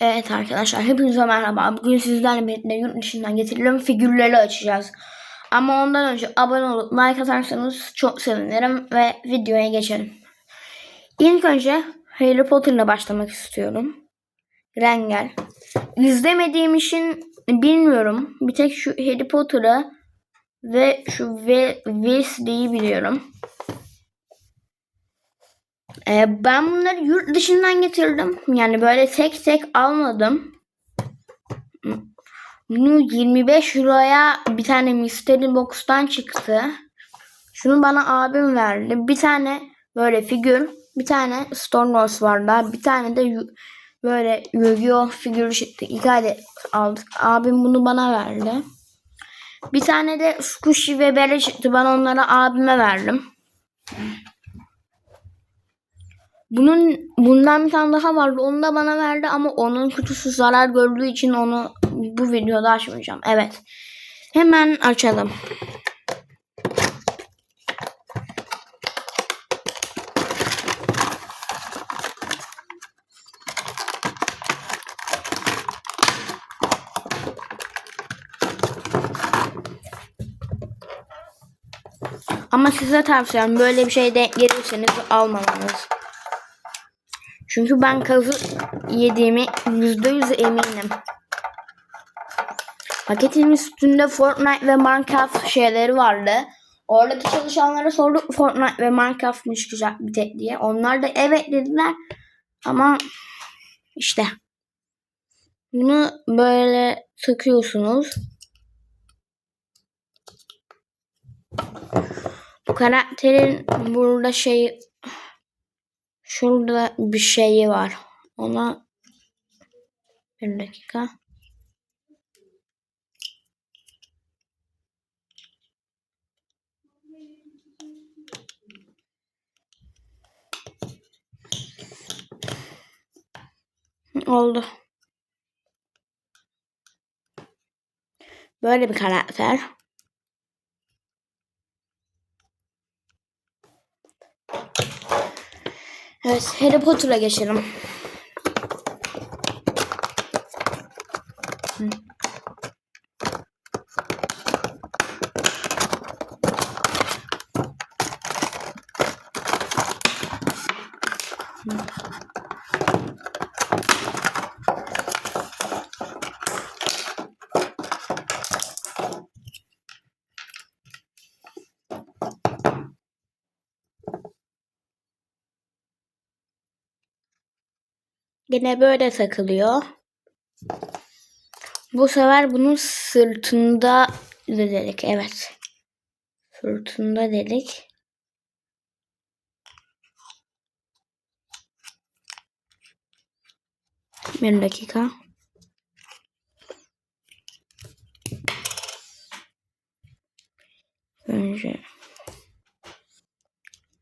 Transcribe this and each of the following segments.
Evet arkadaşlar hepinize merhaba. Bugün sizlerle birlikte yurt dışından getirilen figürleri açacağız. Ama ondan önce abone olup like atarsanız çok sevinirim ve videoya geçelim. İlk önce Harry Potter'la başlamak istiyorum. Rengel. İzlemediğim için bilmiyorum. Bir tek şu Harry Potter'ı ve şu Weasley'i biliyorum. Ee, ben bunları yurt dışından getirdim. Yani böyle tek tek almadım. Bunu 25 euroya bir tane Mystery Box'tan çıktı. Şunu bana abim verdi. Bir tane böyle figür, bir tane Star Wars vardı. Bir tane de böyle Yu-Gi-Oh figürü çıktı. İki adet aldık. Abim bunu bana verdi. Bir tane de Squishy ve Belle çıktı. Ben onları abime verdim. Bunun bundan bir tane daha vardı. Onu da bana verdi ama onun kutusu zarar gördüğü için onu bu videoda açmayacağım. Evet. Hemen açalım. Ama size tavsiyem böyle bir şey denk gelirseniz almamanız. Çünkü ben kazı yediğimi yüzde yüz eminim. Paketin üstünde Fortnite ve Minecraft şeyleri vardı. Oradaki çalışanlara sorduk Fortnite ve Minecraft mı çıkacak bir tek diye. Onlar da evet dediler. Ama işte bunu böyle takıyorsunuz. Bu karakterin burada şey şurada bir şeyi var. Ona bir dakika. Oldu. Böyle bir karakter. Evet, Harry Potter'a geçelim. Yine böyle takılıyor. Bu sefer bunun sırtında dedik. Evet. Sırtında dedik. Bir dakika. Önce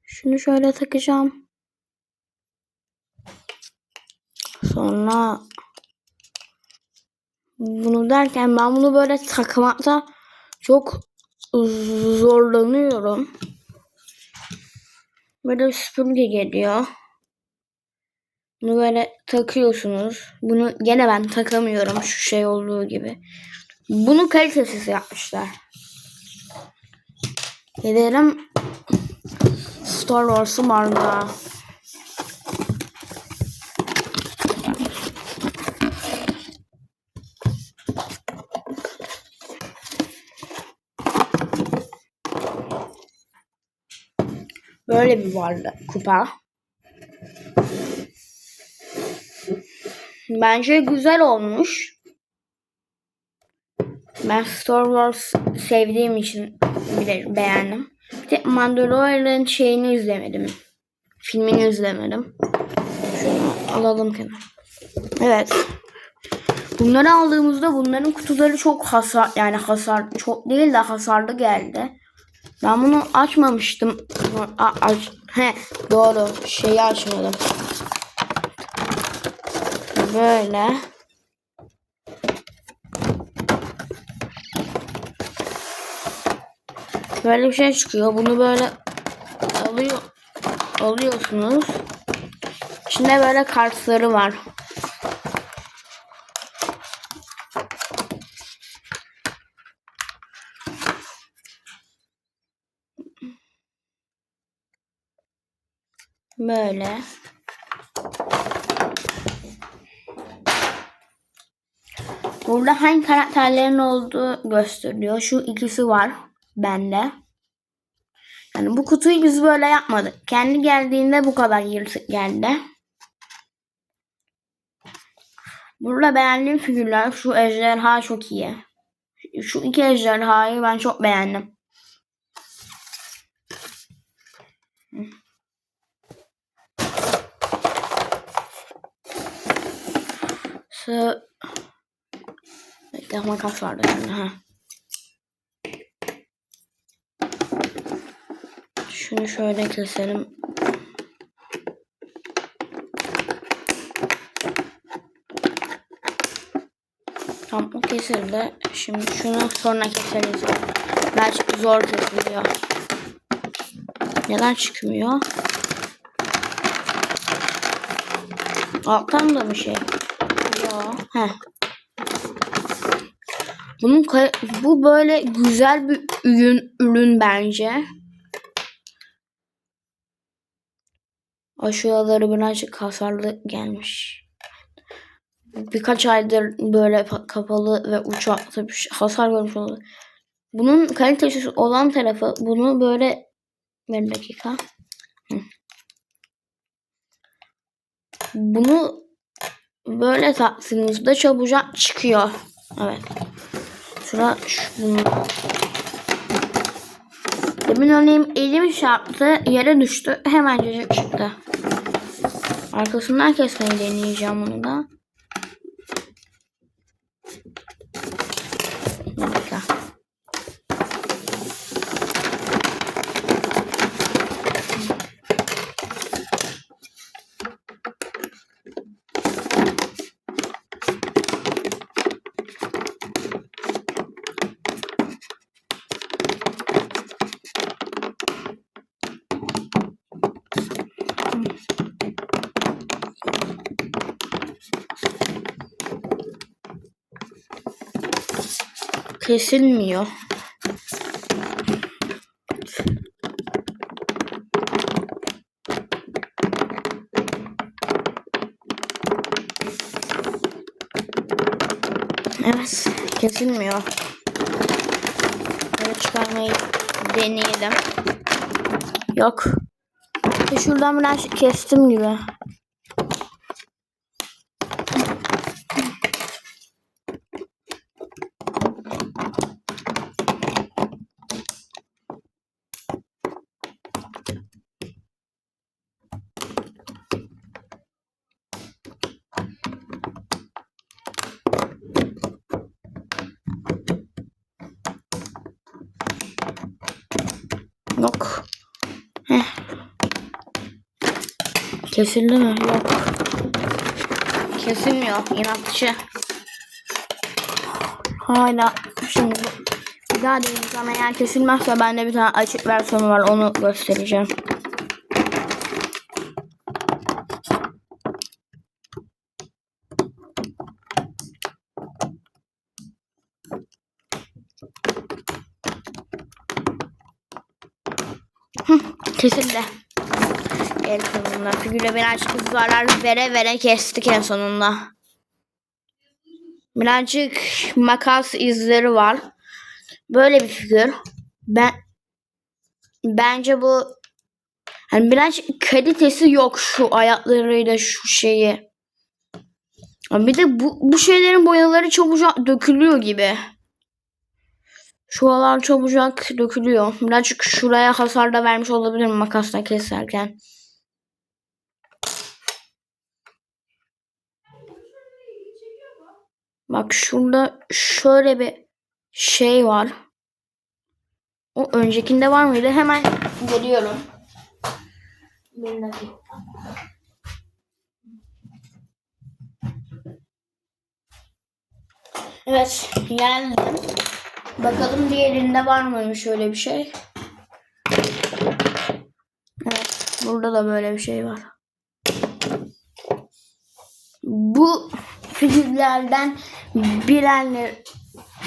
şunu şöyle takacağım. Sonra bunu derken ben bunu böyle takmakta çok zorlanıyorum. Böyle bir süpürge geliyor. Bunu böyle takıyorsunuz. Bunu gene ben takamıyorum şu şey olduğu gibi. Bunu kalitesiz yapmışlar. Gidelim Star Wars'u marka. Böyle bir vardı kupa. Bence güzel olmuş. Ben Star Wars sevdiğim için bile beğendim. Bir tek Mandalorian şeyini izlemedim. Filmini izlemedim. Şunu alalım kenara. Evet. Bunları aldığımızda bunların kutuları çok hasar yani hasar çok değil de hasarlı geldi. Ben bunu açmamıştım. A, aç, he doğru şeyi açmadım. Böyle. Böyle bir şey çıkıyor. Bunu böyle alıyor alıyorsunuz. İçinde böyle kartları var. Böyle. Burada hangi karakterlerin olduğu gösteriliyor. Şu ikisi var bende. Yani bu kutuyu biz böyle yapmadık. Kendi geldiğinde bu kadar yırtık geldi. Burada beğendiğim figürler şu ejderha çok iyi. Şu iki ejderhayı ben çok beğendim. Sı Bekle makas vardı şimdi ha. Şunu şöyle keselim. Tamam o kesildi. Şimdi şunu sonra keseriz. Belki zor kesiliyor. Neden çıkmıyor? Alttan da bir şey. Heh. Bunun bu böyle güzel bir ürün ürün bence. Aşağıları birazcık hasarlı gelmiş. Birkaç aydır böyle pa- kapalı ve uçak tabii hasar görmüş oldu. Bunun kalitesi olan tarafı bunu böyle bir dakika. Bunu böyle taktığınızda çabucak çıkıyor. Evet. Sıra şu bunu. Demin örneğin elim çarptı, yere düştü. Hemencecik çıktı. Arkasından kesmeyi deneyeceğim bunu da. Kesilmiyor. Evet, kesilmiyor. Böyle çıkarmayı deneyelim. Yok. Şuradan biraz kestim gibi. Yok. Heh. Kesildi mi? Yok. Kesilmiyor. İnatçı. Hala şimdi bir daha deneyeceğim eğer kesilmezse bende bir tane açık versiyonu var onu göstereceğim. Hı, Kesildi. El sonunda. Figüre birazcık zarar vere vere kestik en sonunda. Birazcık makas izleri var. Böyle bir figür. Ben bence bu hani birazcık kalitesi yok şu ayaklarıyla şu şeyi. Bir de bu, bu şeylerin boyaları çabucak dökülüyor gibi. Şuralar çabucak dökülüyor. Birazcık şuraya hasar da vermiş olabilirim makasla keserken. Bak şurada şöyle bir şey var. O öncekinde var mıydı? Hemen geliyorum. Evet geldim. Bakalım diğerinde var mıymış şöyle bir şey. Evet burada da böyle bir şey var. Bu figürlerden bilenler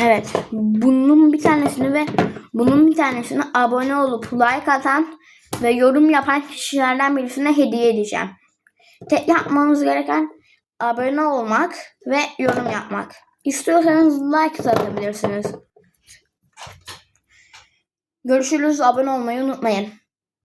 evet bunun bir tanesini ve bunun bir tanesini abone olup like atan ve yorum yapan kişilerden birisine hediye edeceğim. Tek yapmamız gereken abone olmak ve yorum yapmak. İstiyorsanız like atabilirsiniz. Görüşürüz. Abone olmayı unutmayın.